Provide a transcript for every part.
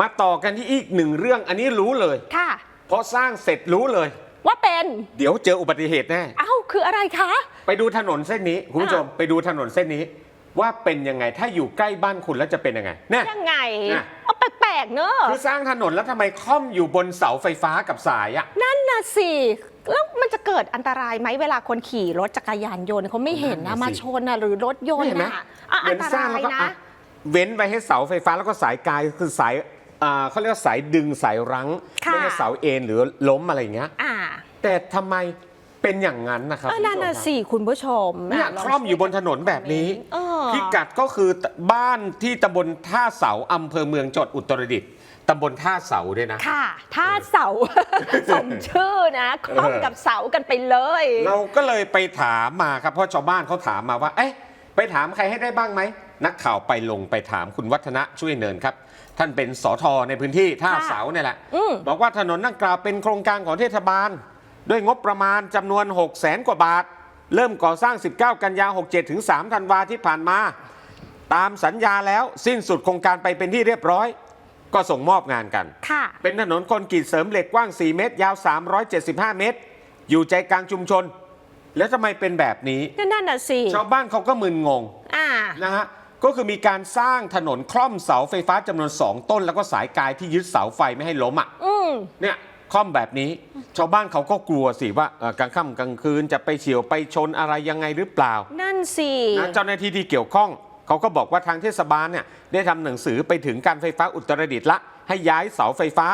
มาต่อกันที่อีกหนึ่งเรื่องอันนี้รู้เลย ค่ะ เพราะสร้างเสร็จรู้เลย ว่าเป็นเดี๋ยวเจออุบัติเหตุแน่ เอ้าคืออะไรคะ ไปดูถนนเส้นนี้คุณผู้ชมไปดูถนนเส้นนี้ ว่าเป็นยังไงถ้าอยู่ใกล้บ้านคุณแล้วจะเป็นยังไงเนี่ย ยังไงน่ะ เอาแปลกๆเนอะคือสร้างถนนแล้วทำไมค่อมอยู่บนเสาไฟฟ้ากับสายอะ นั่นน่ะสิแล้วมันจะเกิดอันตรายไหมเวลาคนขี่รถจักรยานยนต์เขาไม่เห็นนั่นะนน่ะสิมาชนนะหรือรถยนเห็ต์นไหมนะอะเหอัมือนนตสร้างราแล้วยก็นะ อะเว้นไว้ให้เสาไฟฟ้าแล้วก็สายกายคือสาย อ่าเขาเรียกว่าสายดึงสายรั้งค่ะ ไม่ใช่เสาเอ็นหรือล้มอะไรอย่างเงี้ย อ่าแต่ทำไมเป็นอย่างนั้นนะครับอะนั่นน่ะคุณผู้ชมครับสิคุณผู้ชมเนี่ยลงคล่อมอยู่บนถนนแบบนี้ เออ พิกัดก็คือบ้านที่ตำบลท่าเสาอำเภอเมืองจังหวัดอุตรดิตถ์ตำบลท่าเสาด้วยนะ ค่ะ ถ้าเสา สมชื่อนะคล่อมกับเสากันไปเลย เราก็เลยไปถามมาครับเพราะชาวบ้านเขาถามมาว่า เอ๊ะไปถามใครให้ได้บ้างไหม นักข่าวไปลงไปถามคุณวัฒนะช่วยเนินครับ ท่านเป็นสอทอในพื้นที่ท่าค่ะเสาเนี่ยแหละอืมบอกว่าถนนดังกล่าวเป็นโครงการของเทศบาล ด้วยงบประมาณจำนวน 6 0แสนกว่าบาท เริ่มก่อสร้าง 19 กันยา 67 ถึง 3 ธันวาที่ผ่านมา ตามสัญญาแล้วสิ้นสุดโครงการไปเป็นที่เรียบร้อย ก็ส่งมอบงานกันค่ะเป็นถนนคอนกรีตเสริมเหล็กกว้าง 4 เมตร ยาว 375 เมตร อยู่ใจกลางชุมชนแล้วทำไมเป็นแบบนี้ นั่นน่ะสิ ชาวบ้านเขาก็มึนงงอ่านะฮะ ก็คือมีการสร้างถนนคล่อมเสาไฟฟ้าจำนวน 2 ต้น แล้วก็สายกายที่ยึดเสาไฟไม่ให้ล้มอะอืม เนี่ยคล่อมแบบนี้ ชาวบ้านเขาก็กลัวสิว่าเอ่อกลางค่ำกลางคืนจะไปเฉียวไปชนอะไรยังไงหรือเปล่า นั่นสิ นะเจ้าหน้าที่ที่เกี่ยวข้องเขาก็บอกว่าทางเทศบาลเนี่ยได้ทำหนังสือไปถึงการไฟฟ้าอุตรดิตถ์ละ ให้ย้ายเสาไฟฟ้า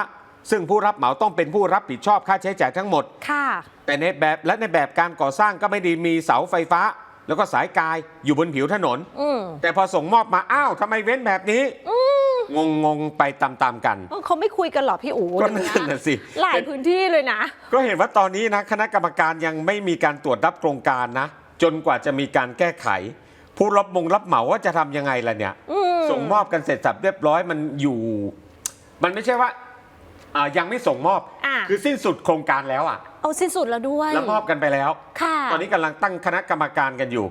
ซึ่งผู้รับเหมาต้องเป็นผู้รับผิดชอบค่าใช้จ่ายทั้งหมด ค่ะ แต่ในแบบและในแบบการก่อสร้างก็ไม่ได้มีเสาไฟฟ้า แล้วก็สายกายอยู่บนผิวถนน อืมแต่พอส่งมอบมาอ้าวทำไมเว้นแบบนี้ งงงๆไปตามๆกันเออเขาไม่คุยกันเหรอพี่อู๋ก็อย่างนั่เงี้ยนน่ะสิ หลายพื้นที่เลยนะ ก็เห็นว่าตอนนี้นะคณะกรรมการยังไม่มีการตรวจรับโครงการนะ จนกว่าจะมีการแก้ไข ผู้รับมงรับเหมาว่าจะทำยังไงล่ะเนี่ย อืม ส่งมอบกันเสร็จสับเรียบร้อยมันอยู่ มันไม่ใช่ว่าอ่ายังไม่ส่งมอบ อะคือสิ้นสุดโครงการแล้วอะ เอาสิ้นสุดแล้วด้วย แล้วมอบกันไปแล้ว ค่ะ ตอนนี้กำลังตั้งคณะกรรมการกันอยู่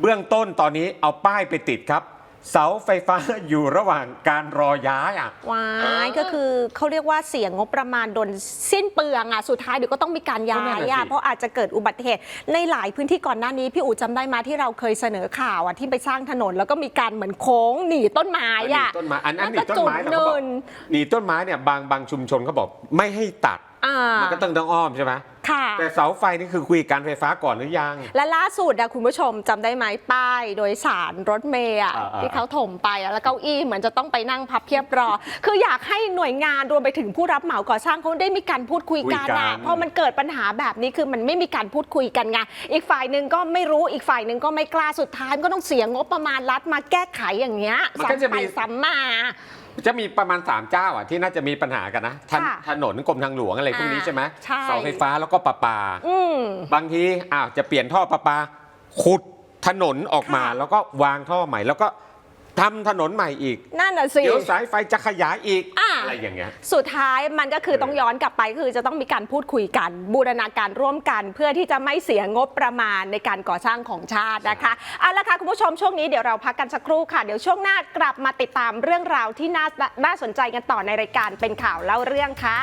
เบื้องต้นตอนนี้เอาป้ายไปติดครับ เสาไฟฟ้า อยู่ระหว่างการรอย้ายอะ วายก็คือเขาเรียกว่าเสียงงบประมาณโดนสิ้นเปลืองอะสุดท้ายเดี๋ยวก็ต้องมีการย้าก็นั่นยน่ะสิอะเพราะอาจจะเกิดอุบัติเหตุในหลายพื้นที่ก่อนหน้านี้ พี่อู๋จำได้ไหมาที่เราเคยเสนอข่าวอะที่ไปสร้างถนน แล้วก็มีการเหมือนโค้งหนีต้นไม้หนีอะต้นไม้อันอันหนีแล้วก็ต้นไม้จุดเราก็บอกเนินหนีต้นไม้เนี่ยบางบางชุมชนเขาบอกไม่ให้ตัด อ่า มันก็ต้องต้องอ้อมใช่ไหม ค่ะ แต่เสาไฟนี่คือคุยการไฟฟ้าก่อนหรือยัง และล่าสุดอะคุณผู้ชมจำได้ไหมป้าย โดยสารรถเมย์อะอ่าๆ ที่เขาถมไปอะแล้วเก้าอี้เหมือนจะต้องไปนั่งพับเพียบรอ คืออยากให้หน่วยงานรวมไปถึงผู้รับเหมาก่อสร้างเขาได้มีการพูดคุยกันอะเพราะมันเกิดปัญหาแบบนี้คือมันไม่มีการพูดคุยกันไงอีกฝ่ายหนึ่งก็ไม่รู้อีกฝ่ายหนึ่งก็ไม่กล้าสุดท้ายมันก็ต้องเสียงบประมาณรัฐมาแก้ไขอย่างเงี้ยมันก็จะซ้ำไปมี ซ้ำมา จะมีประมาณ3เจ้าอะที่น่าจะมีปัญหากันนะถนค่ะถนนกรมทางหลวงอะไรพวกนี้อ่าใช่ไหมใช่ เสาไฟฟ้าแล้วก็ประปาอืมบางทีอ้าวจะเปลี่ยนท่อประปา ขุดถนนออกมาค่ะแล้วก็วางท่อใหม่ แล้วก็ทำถนนใหม่อีก นั่นน่ะสิ เดี๋ยวสายไฟจะขยายอีกอ่าอะไรอย่างเงี้ย สุดท้ายมันก็คือต้องย้อนกลับไปคือจะต้องมีการพูดคุยกัน บูรณาการร่วมกัน เพื่อที่จะไม่เสียงบประมาณในการก่อสร้างของชาตินะคะเอาละค่ะคุณผู้ชมช่วงนี้เดี๋ยวเราพักกันสักครู่ค่ะ เดี๋ยวช่วงหน้ากลับมาติดตามเรื่องราวที่น่าน่าสนใจกันต่อในรายการเป็นข่าวเล่าเรื่องค่ะ